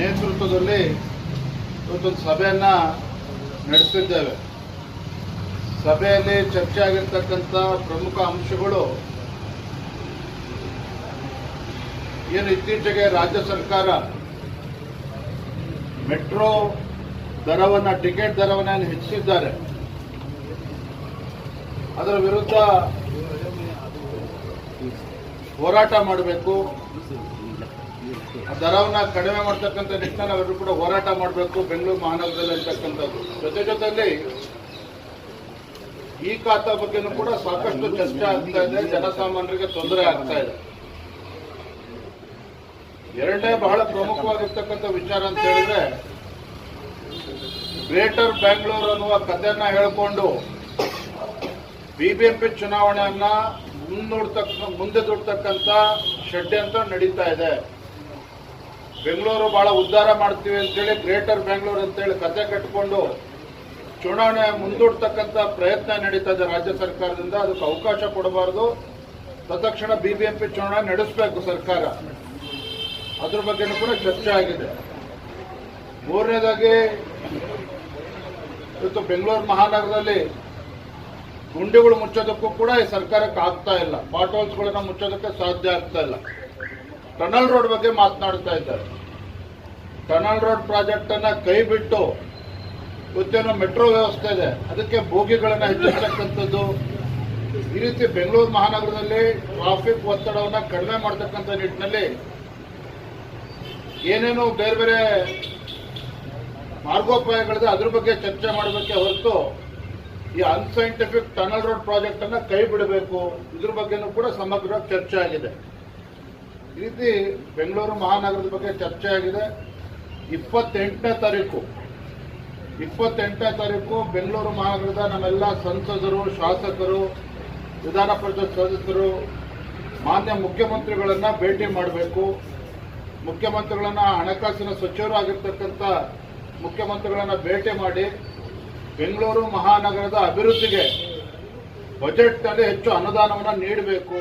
ನೇತೃತ್ವದಲ್ಲಿ ಇವತ್ತೊಂದು ಸಭೆಯನ್ನ ನಡೆಸಿದ್ದೇವೆ ಸಭೆಯಲ್ಲಿ ಚರ್ಚೆ ಆಗಿರ್ತಕ್ಕಂಥ ಪ್ರಮುಖ ಅಂಶಗಳು ಏನು? ಇತ್ತೀಚೆಗೆ ರಾಜ್ಯ ಸರ್ಕಾರ ಮೆಟ್ರೋ ದರವನ್ನ, ಟಿಕೆಟ್ ದರವನ್ನ ಹೆಚ್ಚಿಸಿದ್ದಾರೆ. ಅದರ ವಿರುದ್ಧ ಹೋರಾಟ ಮಾಡಬೇಕು. ದರವನ್ನ ಕಡಿಮೆ ಮಾಡ್ತಕ್ಕಂಥ ನಿಟ್ಟಿನಲ್ಲಿ ನಾವೆಲ್ಲರೂ ಕೂಡ ಹೋರಾಟ ಮಾಡಬೇಕು, ಬೆಂಗಳೂರು ಮಹಾನಗರದಲ್ಲಿ ಅಂತಕ್ಕಂಥದ್ದು. ಜೊತೆ ಜೊತೆಯಲ್ಲಿ ಈ ಖಾತಾ ಬಗ್ಗೆನೂ ಕೂಡ ಸಾಕಷ್ಟು ಚರ್ಚೆ ಆಗ್ತಾ ಇದೆ, ಜನಸಾಮಾನ್ಯರಿಗೆ ತೊಂದರೆ ಆಗ್ತಾ ಇದೆ. ಎರಡನೇ ಬಹಳ ಪ್ರಮುಖವಾಗಿರ್ತಕ್ಕಂಥ ವಿಚಾರ ಅಂತ ಹೇಳಿದ್ರೆ, ಗ್ರೇಟರ್ ಬ್ಯಾಂಗ್ಳೂರ್ ಅನ್ನುವ ಕಥೆಯನ್ನ ಹೇಳ್ಕೊಂಡು ಬಿಬಿಎಂಪಿ ಚುನಾವಣೆಯನ್ನ ಮುಂದೂಡ್ತಕ್ಕ, ಮುಂದೆ ದುಡ್ತಕ್ಕಂಥ ಷಡ್ಯಂತ್ರ ನಡೀತಾ ಇದೆ. ಬೆಂಗಳೂರು ಬಹಳ ಉದ್ಧಾರ ಮಾಡ್ತೀವಿ ಅಂತೇಳಿ ಗ್ರೇಟರ್ ಬೆಂಗಳೂರು ಅಂತೇಳಿ ಕತೆ ಕಟ್ಟಿಕೊಂಡು ಚುನಾವಣೆ ಮುಂದೂಡ್ತಕ್ಕಂಥ ಪ್ರಯತ್ನ ನಡೀತಾ ಇದೆ ರಾಜ್ಯ ಸರ್ಕಾರದಿಂದ. ಅದಕ್ಕೆ ಅವಕಾಶ ಕೊಡಬಾರದು. ತತ್ಕ್ಷಣ ಬಿಬಿಎಂಪಿ ಚುನಾವಣೆ ನಡೆಸಬೇಕು ಸರ್ಕಾರ. ಅದ್ರ ಬಗ್ಗೆನೂ ಕೂಡ ಚರ್ಚೆ ಆಗಿದೆ. ಮೂರನೇದಾಗಿ, ಇವತ್ತು ಬೆಂಗಳೂರು ಮಹಾನಗರದಲ್ಲಿ ಗುಂಡಿಗಳು ಮುಚ್ಚೋದಕ್ಕೂ ಕೂಡ ಈ ಸರ್ಕಾರಕ್ಕೆ ಆಗ್ತಾ ಇಲ್ಲ. ಪಾಟ್ ಮುಚ್ಚೋದಕ್ಕೆ ಸಾಧ್ಯ ಆಗ್ತಾ ಇಲ್ಲ. ಟನಲ್ ರೋಡ್ ಬಗ್ಗೆ ಮಾತನಾಡ್ತಾ ಇದ್ದಾರೆ. ಟನಲ್ ರೋಡ್ ಪ್ರಾಜೆಕ್ಟ್ ಅನ್ನ ಕೈ ಬಿಟ್ಟು ಇವತ್ತೇನೋ ಮೆಟ್ರೋ ವ್ಯವಸ್ಥೆ ಇದೆ. ಅದಕ್ಕೆ ಬೋಗಿಗಳನ್ನ ಹೆಚ್ಚಿಸ್ತಕ್ಕಂಥದ್ದು. ಈ ರೀತಿ ಬೆಂಗಳೂರು ಮಹಾನಗರದಲ್ಲಿ ಟ್ರಾಫಿಕ್ ಒತ್ತಡವನ್ನ ಕಡಿಮೆ ಮಾಡ್ತಕ್ಕಂಥ ನಿಟ್ಟಿನಲ್ಲಿ ಏನೇನು ಬೇರೆ ಬೇರೆ ಮಾರ್ಗೋಪಾಯಗಳಿದೆ, ಅದ್ರ ಬಗ್ಗೆ ಚರ್ಚೆ ಮಾಡಬೇಕೆ ಹೊರತು ಈ ಅನ್ಸೈಂಟಿಫಿಕ್ ಟನಲ್ ರೋಡ್ ಪ್ರಾಜೆಕ್ಟ್ ಅನ್ನ ಕೈ ಬಿಡಬೇಕು. ಇದ್ರ ಬಗ್ಗೆನೂ ಕೂಡ ಸಮಗ್ರ ಚರ್ಚೆ ಆಗಿದೆ. ಈ ರೀತಿ ಬೆಂಗಳೂರು ಮಹಾನಗರದ ಬಗ್ಗೆ ಚರ್ಚೆ ಆಗಿದೆ. ಇಪ್ಪತ್ತೆಂಟನೇ ತಾರೀಕು. ಇಪ್ಪತ್ತೆಂಟನೇ ತಾರೀಕು ಬೆಂಗಳೂರು ಮಹಾನಗರದ ನಮ್ಮೆಲ್ಲ ಸಂಸದರು, ಶಾಸಕರು, ವಿಧಾನ ಪರಿಷತ್ ಸದಸ್ಯರು, ಮಾನ್ಯ ಮುಖ್ಯಮಂತ್ರಿಗಳನ್ನ ಭೇಟಿ ಮಾಡಬೇಕು. ಮುಖ್ಯಮಂತ್ರಿಗಳನ್ನ ಹಣಕಾಸಿನ ಸಚಿವರು ಆಗಿರ್ತಕ್ಕಂಥ ಮುಖ್ಯಮಂತ್ರಿಗಳನ್ನ ಭೇಟಿ ಮಾಡಿ ಬೆಂಗಳೂರು ಮಹಾನಗರದ ಅಭಿವೃದ್ಧಿಗೆ ಬಜೆಟ್ನಲ್ಲಿ ಹೆಚ್ಚು ಅನುದಾನವನ್ನು ನೀಡಬೇಕು.